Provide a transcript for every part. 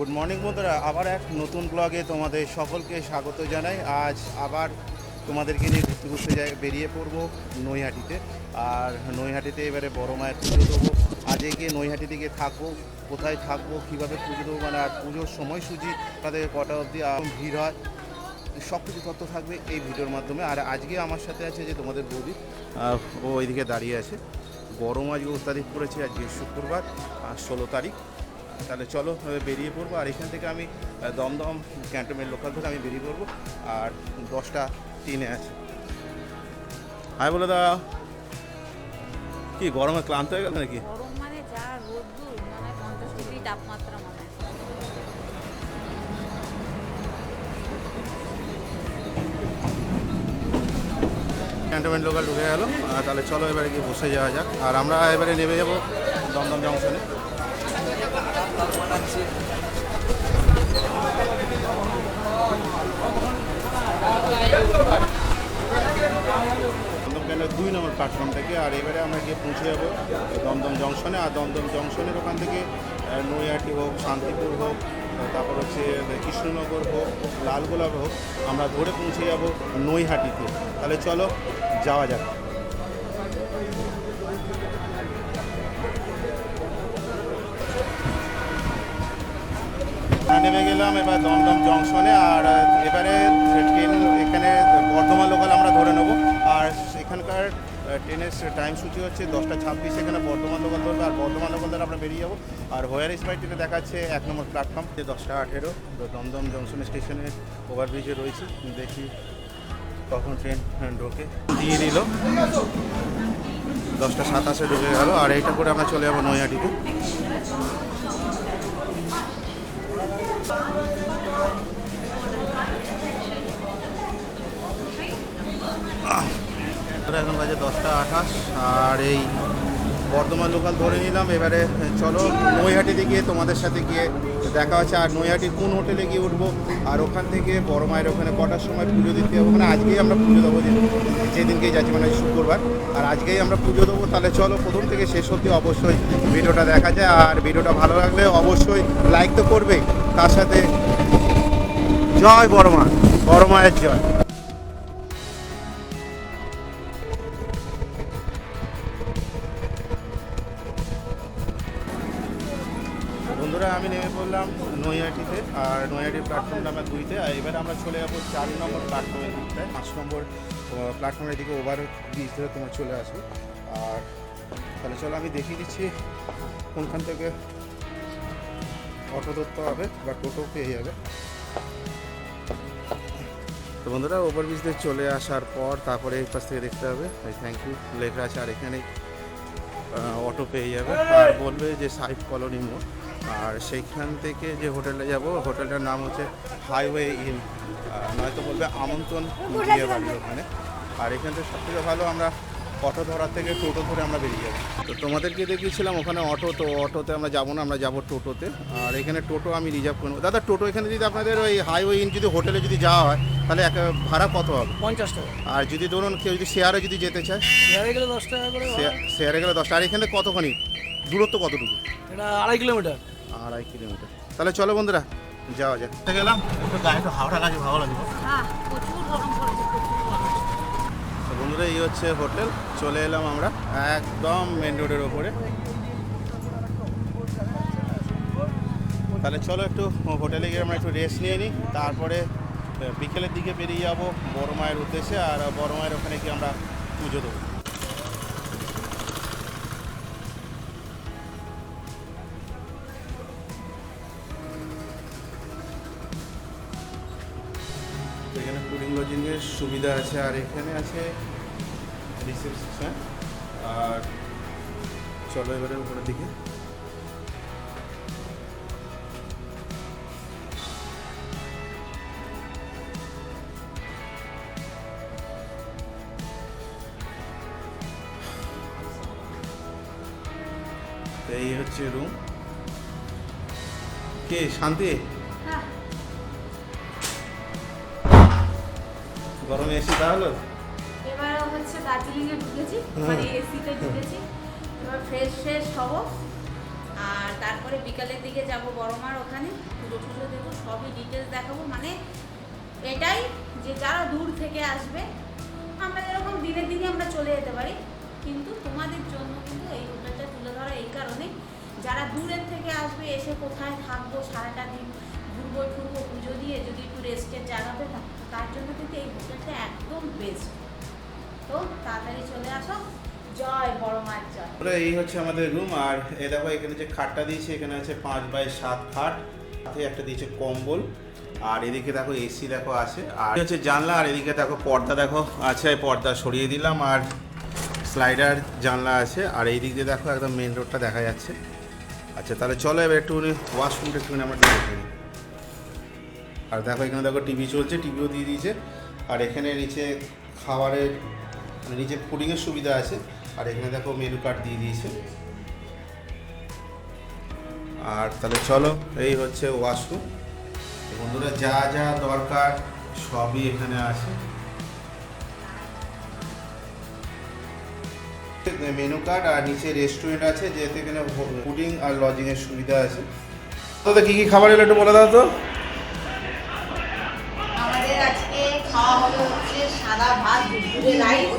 Good morning বন্ধুরা। আবার এক নতুন ব্লগে তোমাদের সকলকে স্বাগত জানাই। আজ আবার তোমাদেরকে নিয়ে ঘুরতে ঘুরতে যাই, বেরিয়ে পড়ব নৈহাটিতে। আর নৈহাটিতে এবারে বড় মায়ের পুজো দেবো। আজকে গিয়ে নৈহাটি দিকে থাকব, কোথায় থাকব, কীভাবে পুজো দেবো মানে আর পুজোর সময়সূচি তাদের কটা অবধি ভিড় হয় সব কিছু তথ্য থাকবে এই ভিডিওর মাধ্যমে। আর আজকে আমার সাথে আছে যে তোমাদের বৌদি ও ওইদিকে দাঁড়িয়ে আছে। গরম আজকে তারিখ পড়েছে আজকে শুক্রবার ষোলো তারিখ। তাহলে চলো বেরিয়ে পড়ব। আর এখান থেকে আমি দমদম ক্যান্টনমেন্ট লোকাল ধরে আমি বেরিয়ে পড়ব। আর দশটা তিনে আছে। হাই বলে দা কি গরমে ক্লান্ত হয়ে গেল নাকি? মানে তাপমাত্রা ক্যান্টনমেন্ট লোকাল ঢুকে গেল। আর তাহলে চলো এবারে গিয়ে বসে যাওয়া যাক। আর আমরা এবারে নেমে যাব দমদম জংশনে কেন্দ্রের দুই নম্বর প্ল্যাটফর্ম থেকে, আর এবারে আমরা গিয়ে পৌঁছে যাব দমদম জংশনে। আর দমদম জংশনের ওখান থেকে নৈহাটি হোক, শান্তিপুর হোক, তারপর হচ্ছে কৃষ্ণনগর হোক লালগোলাপ হোক, আমরা ধরে পৌঁছে যাব নৈহাটিতে। তাহলে চলো, যাওয়া যাক। নেমে গেলাম, এবার দমদম জংশনে, আর এবারে ট্রেন এখানে বর্ধমান লোকাল আমরা ধরে নেব। আর এখানকার ট্রেনের টাইম সূচি হচ্ছে দশটা ছাব্বিশ, এখানে বর্ধমান লোকাল ধরবে, আর বর্ধমান লোকাল ধরে আমরা বেরিয়ে যাব। আর হোয়ার স্পাইট ট্রেনে দেখাচ্ছে এক নম্বর প্ল্যাটফর্ম যে দশটা আঠেরো দমদম জংশন স্টেশনে ওভারব্রিজে রয়েছে। দেখি কখন ট্রেন ঢোকে। দিয়ে দিল। দশটা সাতাশে ঢুকে গেল, আর এইটা করে আমরা চলে যাব নৈহাটিতে। আমরা এখন বাজে দশটা আঠাশ, আর এই বর্ধমান লোকাল ধরে নিলাম। এবারে চলো নৈহাটিতে গিয়ে তোমাদের সাথে গিয়ে দেখা হচ্ছে। আর নৈহাটির কোন হোটেলে গিয়ে উঠবো? আর ওখান থেকে বড় মায়ের ওখানে কটার সময় পুজো দিতে হবে মানে আজকেই আমরা পুজো দেবো যেদিনকেই যাচ্ছি মানে শুক্রবার। আর আজকেই আমরা পুজো দেবো। তাহলে চলো প্রথম থেকে শেষ অবধি অবশ্যই ভিডিওটা দেখা যায়। আর ভিডিওটা ভালো লাগলে অবশ্যই লাইক তো করবে তার সাথে জয় বড় মা। বড় মায়ের জয়। আর নৈহাটির প্ল্যাটফর্ম নাম্বার দুইতে এবারে আমরা চলে যাব চার নম্বর প্ল্যাটফর্মের দিকটায় পাঁচ নম্বর প্ল্যাটফর্মের দিকে ওভার ব্রিজ ধরে তোমার চলে আসবে। আর তাহলে চলো আমি দেখিয়ে দিচ্ছি কোনখান থেকে অটো ধরতে হবে বা টোটো পেয়ে যাবে। তো বন্ধুরা ওভার ব্রিজ দিয়ে চলে আসার পর তারপরে এই পাশ থেকে দেখতে হবে। থ্যাংক ইউ লেখা আছে আর এখানে অটো পেয়ে যাবে। আর বলবে যে সাইফ কলোনি মোড়। আর সেইখান থেকে যে হোটেলে যাব হোটেলটার নাম হচ্ছে হাইওয়ে ইন। নয়তো বলবে আমন্ত্রণ বিয়ে বাড়ি ওখানে। আর এখান থেকে সবথেকে ভালো আমরা অটো ধরার থেকে টোটো ধরে আমরা বেরিয়ে যাব। তো তোমাদেরকে দেখিয়েছিলাম ওখানে অটো তো অটোতে আমরা যাব না আমরা যাব টোটোতে। আর এখানে টোটো আমি রিজার্ভ করব। দাদা টোটো এখানে যদি আপনাদের ওই হাইওয়ে ইন যদি হোটেলে যদি যাওয়া হয় তাহলে এক ভাড়া কত হবে? পঞ্চাশ টাকা। আর যদি ধরুন কেউ যদি শেয়ারে যদি যেতে চায়? শেয়ারে গেলে দশ টাকা করে শেয়ারে গেলে দশটা আর এখানে কতখানি? দূরত্ব কতটুকু? এটা আড়াই কিলোমিটার। আড়াই কিলোমিটার। তাহলে চলো বন্ধুরা যাওয়া যাক। গেলাম একটু গায়ে একটু হাওড়া কাছে ভালো লাগবে। হ্যাঁ প্রচুর গরম বন্ধুরা এই হচ্ছে হোটেল, চলে এলাম আমরা একদম মেন রোডের ওপরে। তাহলে চলো একটু হোটেলে গিয়ে আমরা একটু রেস্ট নিয়ে নিই, তারপরে বিকেলের দিকে বেরিয়ে যাব বড় মায়ের উদ্দেশ্যে, আর বড় মায়ের ওখানে গিয়ে আমরা পুজো দেবো। এখানে সুবিধা আছে, আর এখানে আছে রিসেপশন আর চলো এবারে উপরের দিকে এই হচ্ছে রুম কে শান্তি গরমে এসি তাহলে দার্জিলিংয়ে ঢুকেছি মানে এসিতে ঢুকেছি। এবার ফ্রেশ ফ্রেশ হব। আর তারপরে বিকালের দিকে যাব বড়মার ওখানে পুজো টুজো দেবো সবই ডিটেলস দেখাবো। মানে এটাই যে যারা দূর থেকে আসবে আমরা যেরকম দিনের দিনে আমরা চলে যেতে পারি কিন্তু তোমাদের জন্য কিন্তু এই হোটেলটা তুলে ধরা এই কারণে যারা দূরের থেকে আসবে এসে কোথায় থাকব সারাটা দিন ঘুরবো ঠুরবো পুজো দিয়ে যদি একটু রেস্টের জায়গা পেতাম তার জন্য কিন্তু এই হোটেলটা একদম বেস্ট তো তাড়াতাড়ি চলে আসো। জয় বড় মার জয়। এই হচ্ছে আমাদের রুম আর এ দেখো এখানে যে খাটটা দিয়েছে, এখানে আছে পাঁচ বাই সাত খাট, সাথে একটা দিয়েছে কম্বল, আর এদিকে দেখো এসি দেখো আছে, আর হচ্ছে জানলা, আর এদিকে দেখো পর্দা দেখো আছে, পর্দা সরিয়ে দিলাম, আর স্লাইডার জানলা আছে, আর এই দিক দিয়ে দেখো একদম মেন রোডটা দেখা যাচ্ছে। আচ্ছা তাহলে চলো এবার একটুখানি ওয়াশরুমটা একটুখানি আমরা দেখে আর দেখো এখানে দেখো টিভি চলছে টিভিও দিয়ে দিয়েছে, আর এখানে নিচে খাবারের মানে নিচে ফুডিংয়ের সুবিধা আছে। আর এখানে দেখো মেনু কার্ড দিয়ে দিয়েছে। আর তাহলে চলো, এই হচ্ছে ওয়াশরুম বন্ধুরা, যা যা দরকার সবই এখানে আছে। মেনু কার্ড আর নিচে রেস্টুরেন্ট আছে যেতে এখানে ফুডিং আর লজিং এর সুবিধা আছে। দাদা, কি কি খাবার এলো একটু বলে দাও তো। আমাদের আজকে খাওয়া হবে হচ্ছে সাদা ভাত, দুপুরে রাইস।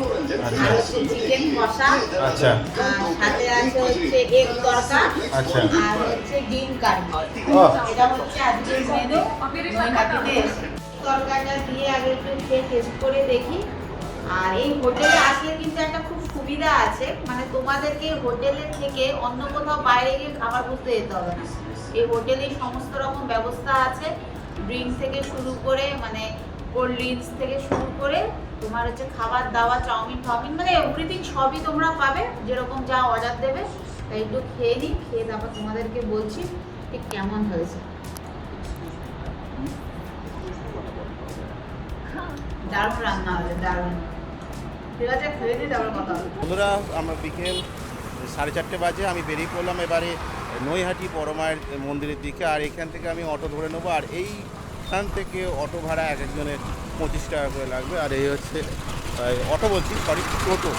চিকেন কষা। আচ্ছা। আর সাথে আছে হচ্ছে এগ তরকা। আচ্ছা। আর হচ্ছে ডিম কারি এটা হচ্ছে আজকের মেনু নৈহাটিতে দিয়ে আগে একটু খেয়ে টেস্ট করে দেখি। আর এই হোটেলে আসলে কিন্তু একটা খুব সুবিধা আছে। মানে তোমাদেরকে হোটেলের থেকে অন্য কোথাও বাইরে গিয়ে খাবার করতে যেতে হবে না। এই হোটেলে সমস্ত রকম ব্যবস্থা আছে। ড্রিঙ্কস থেকে শুরু করে মানে কোল্ড ড্রিঙ্কস থেকে শুরু করে তোমার হচ্ছে খাবার দাওয়া, চাউমিন, ফাউমিন মানে এভরিথিং সবই তোমরা পাবে, যেরকম যা অর্ডার দেবে। তাই একটু খেয়ে নিই, খেয়ে তারপর তোমাদেরকে বলছি ঠিক কেমন হয়েছে। দারুণ রান্না হবে দারুণ। ঠিক আছে, খেয়ে দিই তারপর কথা বন্ধুরা, আমরা বিকেল সাড়ে চারটে বাজে, আমি বেরিয়ে পড়লাম এবারে নৈহাটি বড়মায়ের মন্দিরের দিকে, আর এখান থেকে আমি অটো ধরে নেব, আর এইখান থেকে অটো ভাড়া এক একজনের পঁচিশ টাকা করে লাগবে। আর এই হচ্ছে অটো বলছি সরি টোটো।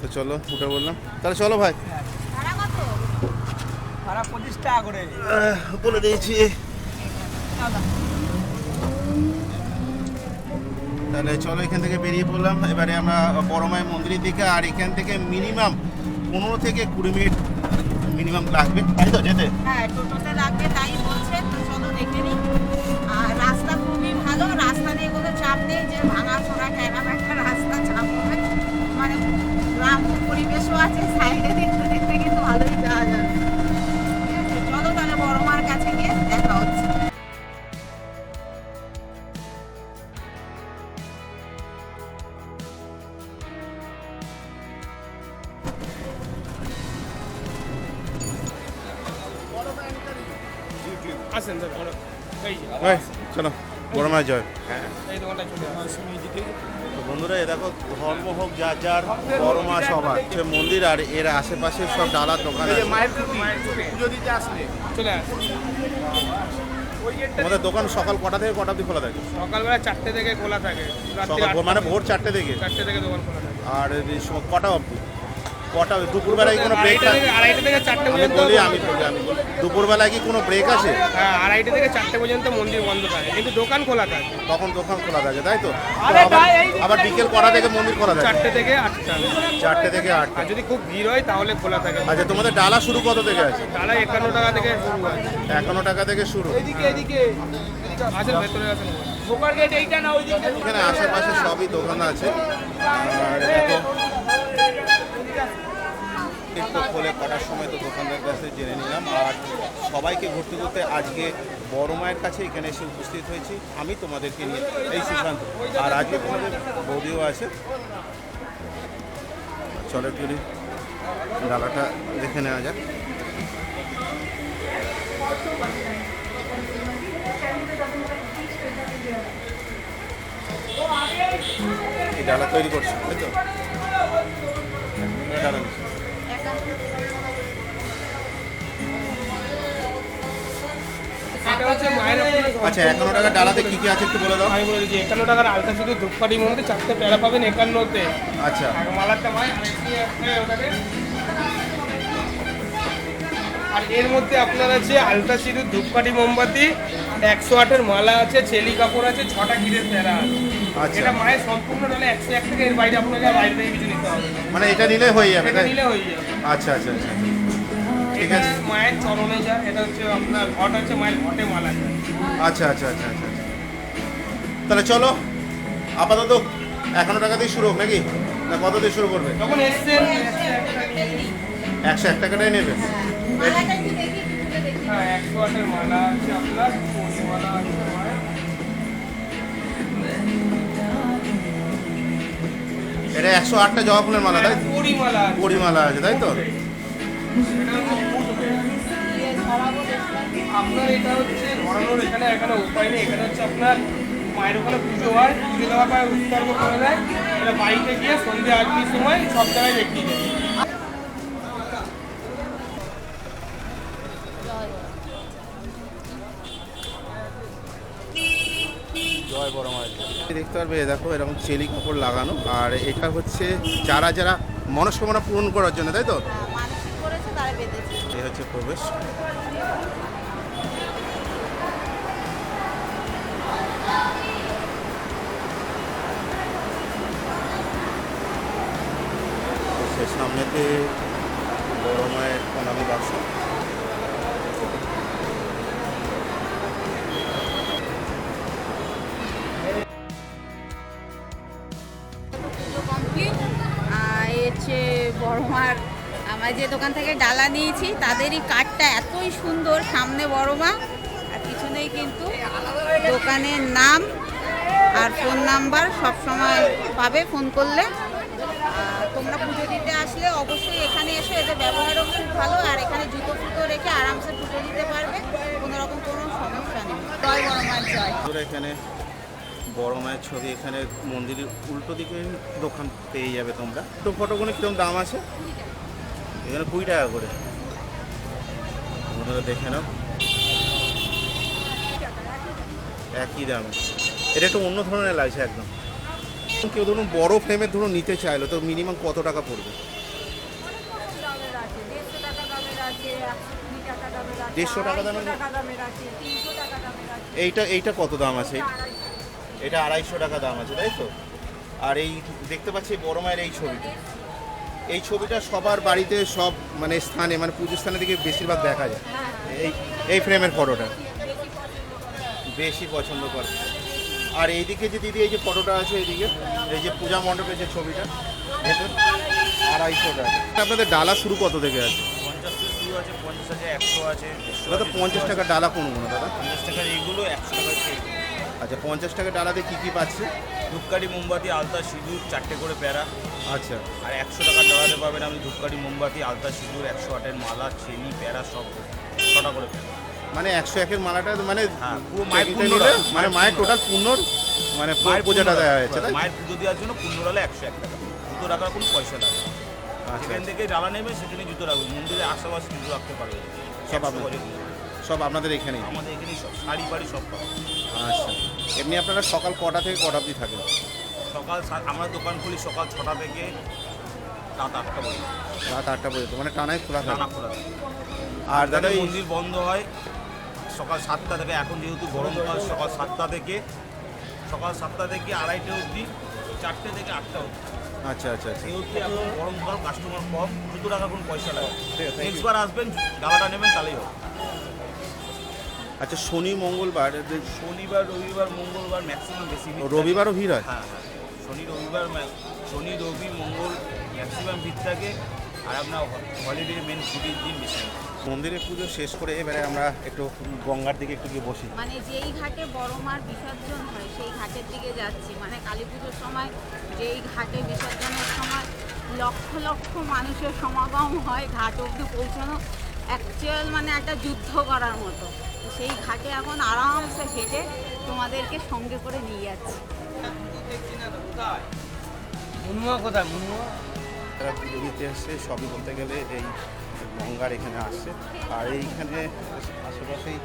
তো চলো উঠে বললাম। তাহলে চলো ভাই। ভাড়া পঁচিশ টাকা করে। বলে দিয়েছি। তাহলে চলো এখান থেকে বেরিয়ে পড়লাম। এবারে আমরা বড় মন্দিরের দিকে আর এখান থেকে মিনিমাম পনেরো থেকে কুড়ি মিনিট মিনিমাম লাগবে। তাই তো যেতে? হ্যাঁ টোটোতে লাগবে তাই ধর্ম হোক যার যার বড় সবার। সে মন্দির আর এর আশেপাশে সব ডালার দোকান আছে। পুজো দিতে আসলে চলে আমাদের দোকান সকাল কটা থেকে কটা অবধি খোলা থাকে? সকালবেলা চারটে থেকে খোলা থাকে। সকাল মানে ভোর চারটে থেকে? চারটে থেকে দোকান খোলা থাকে। আর কটা অবধি? কটা? দুপুরবেলায় কোনো ব্রেক আড়াইটা থেকে আড়াইটা থেকে চারটে আমি পর্যন্ত বলি আমি বলি আমি দুপুরবেলায় কি কোনো ব্রেক আছে? হ্যাঁ আড়াইটা থেকে চারটে পর্যন্ত মন্দির বন্ধ থাকে কিন্তু দোকান খোলা থাকে। তখন দোকান খোলা থাকে তাই তো? আবার- ভাই, এই- আবার বিকেল কটা থেকে মন্দির খোলা থাকে? চারটে থেকে আটটা। চারটে থেকে আটটা। যদি খুব ভিড় হয় তাহলে খোলা থাকে। আচ্ছা তোমাদের ডালা শুরু কত থেকে আছে? তাহলে একান্ন টাকা থেকে শুরু হয়। একান্ন টাকা থেকে শুরু। এদিকে এদিকে। আসেন ভেতরে আসেন। ঢোকার গেট এইটা না ওই দিকে এখানে আশেপাশে সবই দোকান আছে। আর একটু খোলে কটার সময় তো দোকানদার কাছে জেনে নিলাম। আর সবাইকে ঘুরতে ঘুরতে আজকে বড় মায়ের কাছে এখানে এসে উপস্থিত হয়েছি। আমি তোমাদেরকে নিয়ে এই সুশান্ত। আর আজকে তোমাদের বৌদিও আছে। চলো একটু ডালাটা দেখে নেওয়া যাক। এই ডালা তৈরি করছ, তাই তো? আচ্ছা একান্ন টাকা ডালাতে কি কি আছে একটু বলে দাও। আমি বলে দিচ্ছি একান্ন টাকার আলতা শুধু ধূপকাঠির মধ্যে চারটে প্যারা পাবেন একান্নতে। আচ্ছা। মায় আরেকটি ওটাকে আর এর মধ্যে আপনার আছে আলতা সিঁদুর ধূপকাঠি মোমবাতি একশো আটের মালা আছে চেলি কাপড় আছে ছটা ঘিরের প্যারা আছে। আচ্ছা। এটা মায়ের সম্পূর্ণ নাহলে একশো এক টাকা এর বাইরে আপনাকে বাইরে থেকে কিছু নিতে হবে মানে এটা নিলে হয়ে যাবে এটা নিলে হয়ে যাবে। আচ্ছা আচ্ছা আচ্ছা। ঠিক এটা আছে। মায়ের চরণে যা এটা হচ্ছে আপনার ঘট হচ্ছে মায়ের ঘটে মালা যায় আচ্ছা আচ্ছা আচ্ছা আচ্ছা আচ্ছা। তাহলে চলো আপাতত একান্ন টাকা দিয়ে শুরু হোক নাকি? না কত দিয়ে শুরু করবে? যখন এসছেন একশো এক টাকাটাই নেবে। হ্যাঁ একশো আটের মালা আছে আপনার মালা আছে এটা একশো আটটা জবা ফুলের মালা তাই মালা পরিমালা আছে। তাই তো? আপনার এটা হচ্ছে ধরানোর এখানে এখানে উপায় নেই। এখানে হচ্ছে আপনার মায়ের ওখানে পুজো হয়, পুজো দেওয়ার পরে উৎসর্গ করে দেয়। বাড়িতে গিয়ে সন্ধ্যে আরতির সময় সব জায়গায় বড় মায়ের দেখতে পারবে দেখো, এরকম চেলি কাপড় লাগানো। আর এটা হচ্ছে যারা যারা মনস্কামনা পূরণ করার জন্য, তাই তো? তারা এই হচ্ছে প্রবেশ। সে সামনেতে বড় মায়ের প্রণামী বাক্স আমার যে দোকান থেকে ডালা নিয়েছি তাদেরই কাঠটা এতই সুন্দর, সামনে বড় মা, আর পিছনেই কিন্তু দোকানের নাম আর ফোন নাম্বার সব সময় পাবে ফোন করলে। তোমরা পুজো দিতে আসলে অবশ্যই এখানে এসে এদের ব্যবহারও খুব ভালো, আর এখানে জুতো ফুটো রেখে আরামসে পুজো দিতে পারবে কোনো রকম কোনো সমস্যা নেই। জয় বড়মার জয়। তোরা এখানে বড় মায়ের ছবি এখানে মন্দিরের উল্টো দিকে দোকান পেয়ে যাবে তোমরা। তো ফটোগুলো কীরকম দাম আছে? এখানে কুড়ি টাকা করে। তোমরা দেখে নাও। একই দাম। এটা একটু অন্য ধরনের লাগছে একদম। কেউ ধরুন বড় ফ্রেমের ধরুন নিতে চাইলো, তো মিনিমাম কত টাকা পড়বে? দেড়শো টাকা দামের আছে একশো কুড়ি টাকা দামের আছে 150 টাকা দামের? আড়াইশো টাকা দামের আছে তিনশো টাকা দামের আছে এইটা এইটা কত দাম আছে? এটা আড়াইশো টাকা দাম আছে, তাই তো? আর এই, দেখতে পাচ্ছি বড় মায়ের এই ছবিটা। এই ছবিটা সবার বাড়িতে সব মানে স্থানে মানে পুজো স্থানের দিকে বেশিরভাগ দেখা যায়। এই এই ফ্রেমের ফটোটা। বেশি পছন্দ করে। আর এইদিকে যে দিদি এই যে ফটোটা আছে এইদিকে এই যে পূজা মণ্ডপের যে ছবিটা ভেতর আড়াইশো টাকা। আপনাদের ডালা শুরু কত থেকে আছে? দাদা পঞ্চাশ টাকা ডালা কোনগুলো দাদা? পঞ্চাশ টাকার এইগুলো একশো সেই আচ্ছা পঞ্চাশ টাকা ডালাতে কী কী পাচ্ছে? ধূপকাঠি মোমবাতি আলতা সিঁদুর চারটে করে প্যারা। আচ্ছা। আর একশো টাকার ডালাতে পাবেন আপনি ধূপকাঠি মোমবাতি আলতা সিঁদুর একশো আটের মালা চেনি প্যারা সব ছটা করে প্যারা। মানে একশো একের মালাটা মানে হ্যাঁ। মানে মায়ের টোটাল পূর্ণর মানে মায়ের পূজাটা দেওয়া হয়েছে মায়ের পুজো দেওয়ার জন্য পূর্ণ ডালে একশো এক টাকা। জুতো রাখার কোনো পয়সা লাগে না। আচ্ছা যেখান থেকে ডালা নেবে সেখানে জুতো রাখবে। মন্দিরে আশেপাশে জুতো রাখতে পারবে সব আপনার? সব আপনাদের এখানেই? আমাদের এখানেই সব শাড়ি বাড়ি সব পাবে আচ্ছা। এমনি আপনারা সকাল কটা থেকে কটা অবধি থাকেন? সকাল আমরা দোকান খুলি সকাল ছটা থেকে রাত আটটা পর্যন্ত। রাত আটটা পর্যন্ত মানে টানায় খোলা থাকে। খোলা থাকে। আর দাদা এই মন্দির বন্ধ হয় সকাল সাতটা থেকে এখন যেহেতু গরমকাল সকাল সাতটা থেকে সকাল সাতটা থেকে আড়াইটে অবধি চারটে থেকে আটটা অবধি। আচ্ছা আচ্ছা আচ্ছা। যেহেতু এখন গরমকাল কাস্টমার কম দুটো টাকা কোনো পয়সা লাগে। ঠিক আছে, thank you. আসবেন ডালাটা নেবেন তাহলেই হবে। আচ্ছা শনি মঙ্গলবার শনিবার রবিবার মঙ্গলবার ম্যাক্সিমাম বেশি ভিড় রবিবারও ভিড় হয়? হ্যাঁ হ্যাঁ। শনি রবিবার শনি রবি মঙ্গল ম্যাক্সিমাম ভিড় থাকে আর আপনার হলিডে মেন ছুটির দিন বেশি। মন্দিরে পুজো শেষ করে এবারে আমরা একটু গঙ্গার দিকে একটু গিয়ে বসি। মানে যেই ঘাটে বড় মার বিসর্জন হয় সেই ঘাটের দিকে যাচ্ছি। মানে কালী পুজোর সময় যেই ঘাটে বিসর্জনের সময় লক্ষ লক্ষ মানুষের সমাগম হয় ঘাট অবধি পৌঁছানো অ্যাকচুয়াল মানে একটা যুদ্ধ করার মতো। সেই ঘাটে এখন আরামসে হেঁটে তোমাদেরকে সঙ্গে করে নিয়ে যাচ্ছি। মুনুয়া কোথায়? মুনুয়া? যারা পুজো দিতে সবই বলতে গেলে এই গঙ্গার এখানে আসছে আর এইখানে আশেপাশেই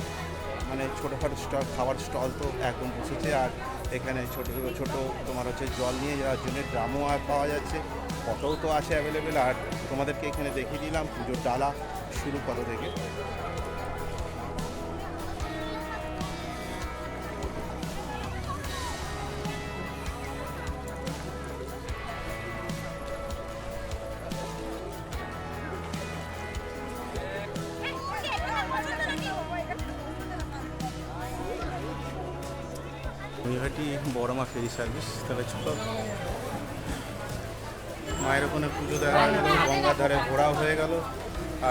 মানে ছোটোখাটো স্টল খাবার স্টল তো একদম বসেছে। আর এখানে ছোটো ছোট তোমার হচ্ছে জল নিয়ে যাওয়ার জন্য ড্রামও আর পাওয়া যাচ্ছে। ফটোও তো আছে অ্যাভেলেবেল আর তোমাদেরকে এখানে দেখিয়ে দিলাম পুজোর ডালা শুরু কত থেকে ফেরি সার্ভিস, তাহলে চলো। মায়ের ওখানে পুজো দেওয়া হয়ে গেল গঙ্গার ধারে ঘোরাও হয়ে গেল।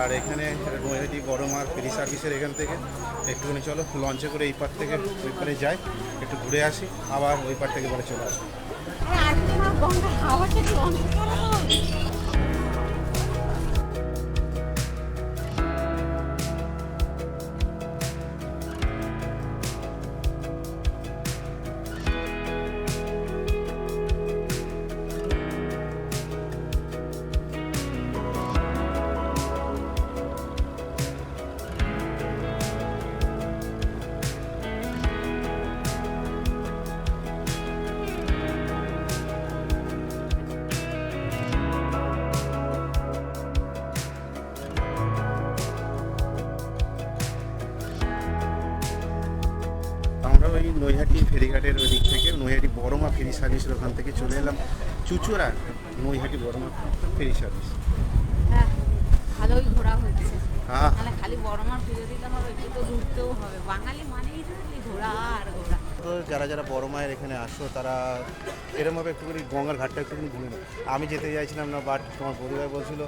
আর এখানে নৈহাটি বড়মার ফেরি সার্ভিসের এখান থেকে একটুখানি চলো, লঞ্চে করে এই পার থেকে ওই পারে যাই, একটু ঘুরে আসি, আবার ওই পার থেকে পরে চলে আসি নৈহাটি ফেরিঘাটের ওই দিক থেকে নৈহাটি বড়মা ফেরি সার্ভিসের ওখান থেকে চলে এলাম। চুচুড়া নৈহাটি বড়মা ফেরি সার্ভিস। হ্যাঁ ভালোই ঘোরা হচ্ছে। হ্যাঁ। তাহলে খালি বড় পুজো দিতে হবে একটু তো ঘুরতেও হবে। বাঙালি মানেই খালি ঘোরা আর ঘোরা। তো যারা যারা বড় মায়ের এখানে আসো তারা এরমভাবে একটুখানি গঙ্গার ঘাটটা একটুখানি ঘুরে নাও। আমি যেতে চাইছিলাম না বাট তোমার পরিবার বলছিল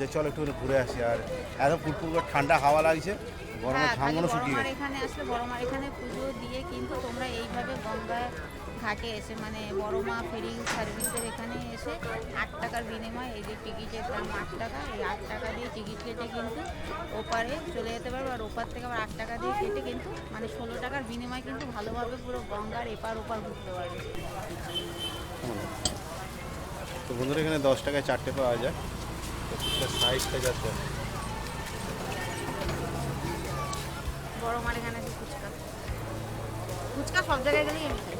যে চলো একটুখানি ঘুরে আসি। আর এত ফুটফুট করে ঠান্ডা হাওয়া লাগছে হ্যাঁ খালি এখানে আসলে বড় মার এখানে পুজো দিয়ে কিন্তু তোমরা এইভাবে গঙ্গা ঘাটে এসে মানে বড় মা ফেরি সার্ভিসের এখানে এসে আট টাকার বিনিময়ে এই যে টিকিটের দাম আট টাকা এই আট টাকা দিয়ে টিকিট কেটে কিন্তু ওপারে চলে যেতে পারবে। আর ওপার থেকে আবার আট টাকা দিয়ে কেটে কিন্তু মানে ষোলো টাকার বিনিময়ে কিন্তু ভালোভাবে পুরো গঙ্গার এপার ওপার ঘুরতে পারবে। তো বন্ধুরা এখানে দশ টাকায় চারটে পাওয়া যায়। সাইজটা যাচ্ছে। বড় মার এখানে ফুচকা। ফুচকা সব জায়গায় গেলেই আমি খাই।